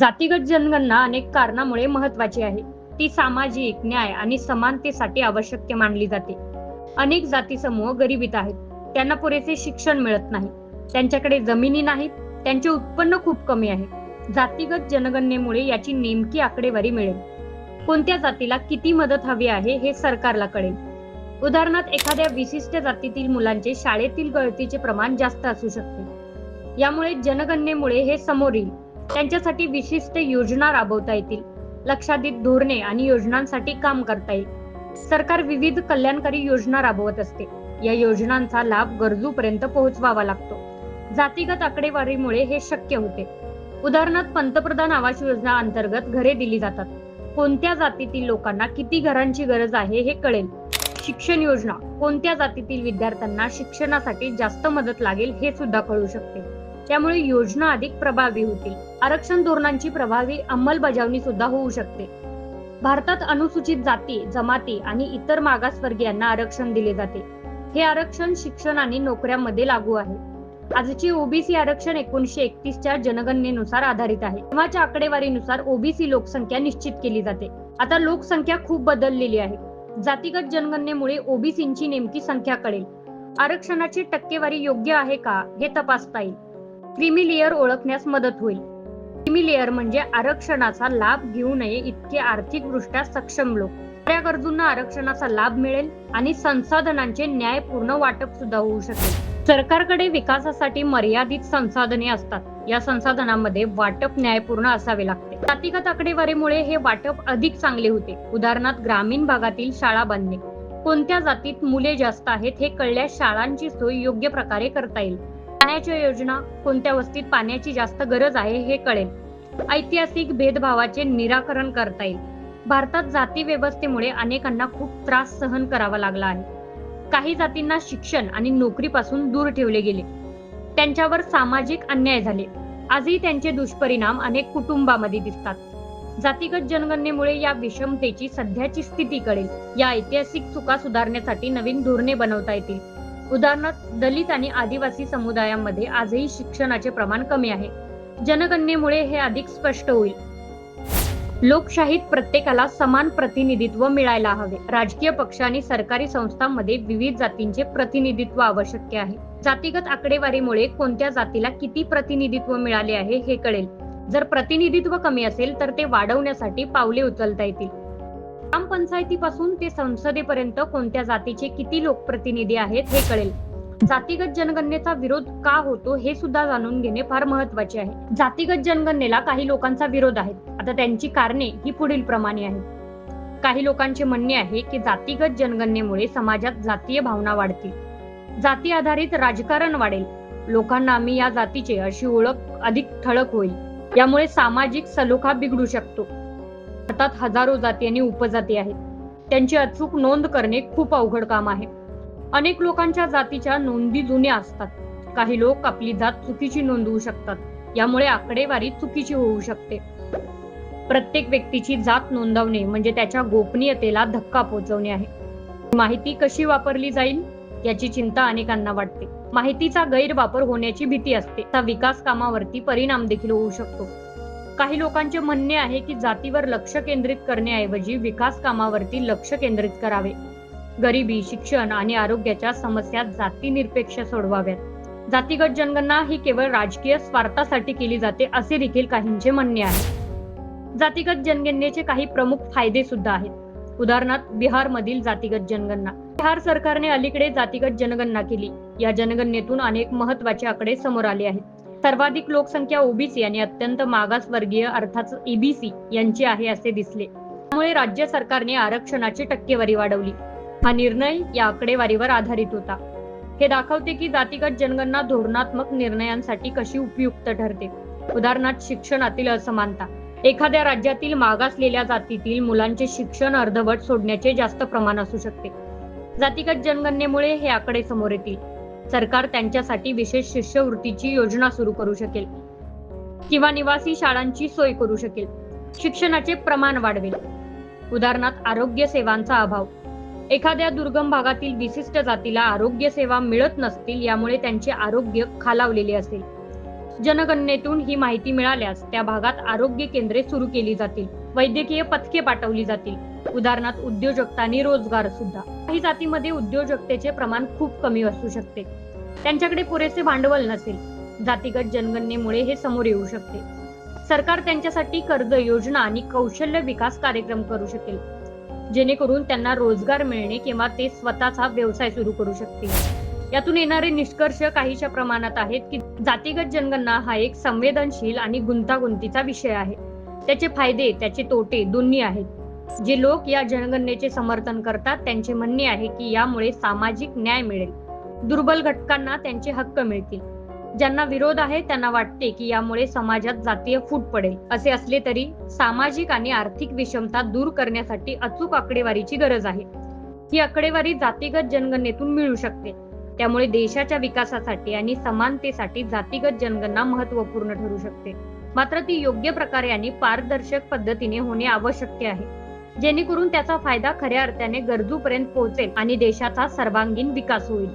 जातीगत जनगणना अनेक कारणामुळे महत्वाची आहे. ती सामाजिक न्याय आणि समानतेसाठी आवश्यक मानली जाते. अनेक जाती समूह गरिबीत आहेत. त्यांना पुरेसे शिक्षण मिळत नाही. त्यांच्याकडे जमिनी नाहीत. त्यांचे उत्पन्न खूप कमी आहे. जातीगत जनगणनेमुळे याची नेमकी आकडेवारी मिळेल. कोणत्या जातीला किती मदत हवी आहे हे सरकारला कळेल. उदाहरणार्थ एखाद्या विशिष्ट जातीतील मुलांचे शाळेतील गळतीचे प्रमाण जास्त असू शकते. यामुळे जनगणनेमुळे हे समोर येईल त्यांच्यासाठी विशिष्ट योजना राबवता येतील. लक्षाधिक धोरणे आणि योजनांसाठी काम करता येईल. सरकार विविध कल्याणकारी योजना राबवत असते. या योजनांचा लाभ गरजूपर्यंत पोहोचवावा लागतो. जातीगत आकडेवारीमुळे हे शक्य होते. उदाहरणार्थ पंतप्रधान आवास योजना अंतर्गत घरे दिली जातात. कोणत्या जातीतील लोकांना किती घरांची गरज आहे हे कळेल. शिक्षण योजना कोणत्या जातीतील विद्यार्थ्यांना शिक्षणासाठी जास्त मदत लागेल हे सुद्धा कळू शकते. त्यामुळे योजना अधिक प्रभावी होतील. आरक्षण धोरणांची प्रभावी अंमलबजावणी सुद्धा होऊ शकते. भारतात अनुसूचित जाती जमाती आणि इतर मागासवर्गीयांना आरक्षण दिले जाते. हे आरक्षण शिक्षण आणि नोकऱ्यांमध्ये लागू आहे. आजची ओबीसी आरक्षण एकोणीशे एकतीसच्या जनगणनेनुसार आधारित आहे. तेव्हाच्या आकडेवारीनुसार ओबीसी लोकसंख्या निश्चित केली जाते. आता लोकसंख्या खूप बदललेली आहे. जातीगत जनगणनेमुळे ओबीसींची नेमकी संख्या कळेल. आरक्षणाची टक्केवारी योग्य आहे का हे तपासता येईल. क्रिमी लेअर ओळखण्यास मदत होईल. क्रिमी लेअर म्हणजे आरक्षणाचा लाभ घेऊ नये इतके आर्थिकदृष्ट्या सक्षम लोक. खऱ्या गरजूंना आरक्षणाचा लाभ मिळेल आणि संसाधनांचे न्यायपूर्ण वाटप सुद्धा होऊ शकेल. सरकारकडे विकासासाठी मर्यादित संसाधने असतात. या संसाधनांमध्ये वाटप न्यायपूर्ण असावे लागते. जातीगत आकडेवारीमुळे हे वाटप अधिक चांगले होते. उदाहरणार्थ ग्रामीण भागातील शाळा बांधणे कोणत्या जातीत मुले जास्त आहेत हे कळल्यास शाळांची सोय योग्य प्रकारे करता येईल. पाण्याच्या योजना कोणत्या वस्तीत पाण्याची जास्त गरज आहे हे कळेल. ऐतिहासिक भेदभावाचे निराकरण करता येईल. भारतात जाती व्यवस्थेमुळे अनेकांना खूप त्रास सहन करावा लागला आहे. काही जातींना शिक्षण आणि नोकरीपासून दूर ठेवले गेले. त्यांच्यावर सामाजिक अन्याय झाले. आजही त्यांचे दुष्परिणाम अनेक कुटुंबामध्ये दिसतात. जातीगत जनगणनेमुळे या विषमतेची सध्याची स्थिती कळेल. या ऐतिहासिक चुका सुधारण्यासाठी नवीन धोरणे बनवता येतील. उदाहरणार्थ दलित आणि आदिवासी समुदायामध्ये आजही शिक्षणाचे प्रमाण कमी आहे. जनगणनेमुळे हे अधिक स्पष्ट होईल. लोकशाहीत प्रत्येकाला समान प्रतिनिधित्व मिळायला हवे. राजकीय पक्ष आणि सरकारी संस्थांमध्ये विविध जातींचे प्रतिनिधित्व आवश्यक आहे. जातीगत आकडेवारीमुळे कोणत्या जातीला किती प्रतिनिधित्व मिळाले आहे हे कळेल. जर प्रतिनिधित्व कमी असेल तर ते वाढवण्यासाठी पावले उचलता येतील. ग्रामपंचायतीपासून ते संसदेपर्यंत कोणत्या जातीचे किती लोकप्रतिनिधी आहेत हे कळेल. जातीगत जनगणनेचा विरोध का होतो हे सुद्धा जाणून घेणे फार महत्त्वाचे आहे. जातीगत जनगणनेला काही लोकांचा विरोध आहे. आता त्यांची कारणे ही पुढील प्रमाणे आहेत. काही लोकांचे म्हणणे आहे की जातीगत जनगणनेमुळे समाजात जातीय भावना वाढतील. जाती आधारित राजकारण वाढेल. लोकांना आम्ही या जातीचे अशी ओळख अधिक ठळक होईल. यामुळे सामाजिक सलोखा बिघडू शकतो. भारतात हजारो जाती आणि उपजाती आहेत. त्यांची अचूक नोंद करणे खूप अवघड काम आहे. अनेक लोकांच्या जातीच्या नोंदी जुन्या असतात. काही लोक आपली जात चुकीची नोंदवू शकतात. यामुळे आकडेवारी चुकीची होऊ शकते. प्रत्येक व्यक्तीची जात नोंदवणे म्हणजे त्याच्या गोपनीयतेला धक्का पोहोचवणे आहे. माहिती कशी वापरली जाईल? याची चिंता अनेकांना वाटते. माहितीचा गैरवापर होण्याची भीती असते. त्या विकास कामावरती परिणाम देखील होऊ शकतो. काही लोकांचे म्हणणे आहे की जातीवर लक्ष केंद्रित करण्याऐवजी विकास कामावरती लक्ष केंद्रित करावे. गरिबी शिक्षण आणि आरोग्याच्या समस्या जातीनिरपेक्ष सोडवाव्यात. जातीगत जनगणना ही केवळ राजकीय स्वार्थासाठी केली जाते असे देखील काहींचे म्हणणे आहे. जातीगत जनगणनेचे काही प्रमुख फायदे सुद्धा आहेत. उदाहरणार्थ बिहारमधील जातीगत जनगणना. बिहार सरकारने अलीकडे जातीगत जनगणना केली. या जनगणनेतून अनेक महत्त्वाचे आकडे समोर आले आहेत. सर्वाधिक लोकसंख्या ओबीसी आणि अत्यंत मागासवर्गीय अर्थात ईबीसी यांची आहे असे दिसले. त्यामुळे राज्य सरकारने आरक्षणाची टक्केवारी वाढवली. हा निर्णय या आकडेवारीवर आधारित होता. हे दाखवते की जातीगत जनगणना धोरणात्मक निर्णयांसाठी कशी उपयुक्त ठरते. उदाहरणार्थ शिक्षणातील असमानता. एखाद्या राज्यातील मागासलेल्या जातीतील मुलांचे शिक्षण अर्धवट सोडण्याचे जास्त प्रमाण असू शकते. जातीगत जनगणनेमुळे हे आकडे समोर येतील. सरकार त्यांच्यासाठी विशेष शिष्यवृत्तीची योजना सुरू करू शकेल. किंवा निवासी शाळांची सोय करू शकेल. शिक्षणाचे प्रमाण वाढवेल. उदाहरणार्थ आरोग्य सेवांचा अभाव. एखाद्या दुर्गम भागातील विशिष्ट जातीला आरोग्य सेवा मिळत नसतील यामुळे त्यांचे आरोग्य खालावलेले असेल. जनगणनेतून ही माहिती मिळाल्यास त्या भागात आरोग्य केंद्रे सुरू केली जातील. वैद्यकीय पथके पाठवली जातील. उदाहरणार्थ उद्योजकता आणि रोजगार सुद्धा. काही जातीमध्ये उद्योजकतेचे प्रमाण खूप कमी असू शकते. त्यांच्याकडे पुरेसे भांडवल नसेल. जातीगत जनगणनेमुळे हे समोर येऊ शकते. सरकार त्यांच्यासाठी कर्ज योजना आणि कौशल्य विकास कार्यक्रम करू शकेल. जेणेकरून त्यांना रोजगार मिळणे किंवा ते स्वतःचा व्यवसाय सुरू करू शकतील. यातून येणारे निष्कर्ष काहीशा प्रमाणात आहेत की जातीगत जनगणना हा एक संवेदनशील आणि गुंतागुंतीचा विषय आहे. त्याचे फायदे त्याचे तोटे दोन्ही आहेत. जे लोक या जनगणनेचे समर्थन करतात त्यांचे म्हणणे आहे की यामुळे सामाजिक न्याय मिळेल. दुर्बल घटकांना त्यांचे हक्क मिळतील. ज्यांना विरोध आहे त्यांना वाटते की यामुळे समाजात जातीय फूट पडेल. असे असले तरी सामाजिक आणि आर्थिक विषमता दूर करण्यासाठी अचूक आकडेवारीची गरज आहे. ही आकडेवारी जातीगत जनगणनेतून मिळू शकते. त्यामुळे देशाच्या विकासासाठी आणि समानतेसाठी जातीगत जनगणना महत्त्वपूर्ण ठरू शकते. मात्र ती योग्य प्रकारे आणि पारदर्शक पद्धतीने होणे आवश्यक आहे. जेणेकरून त्याचा फायदा खऱ्या अर्थाने गरजूपर्यंत पोहोचेल आणि देशाचा सर्वांगीण विकास होईल.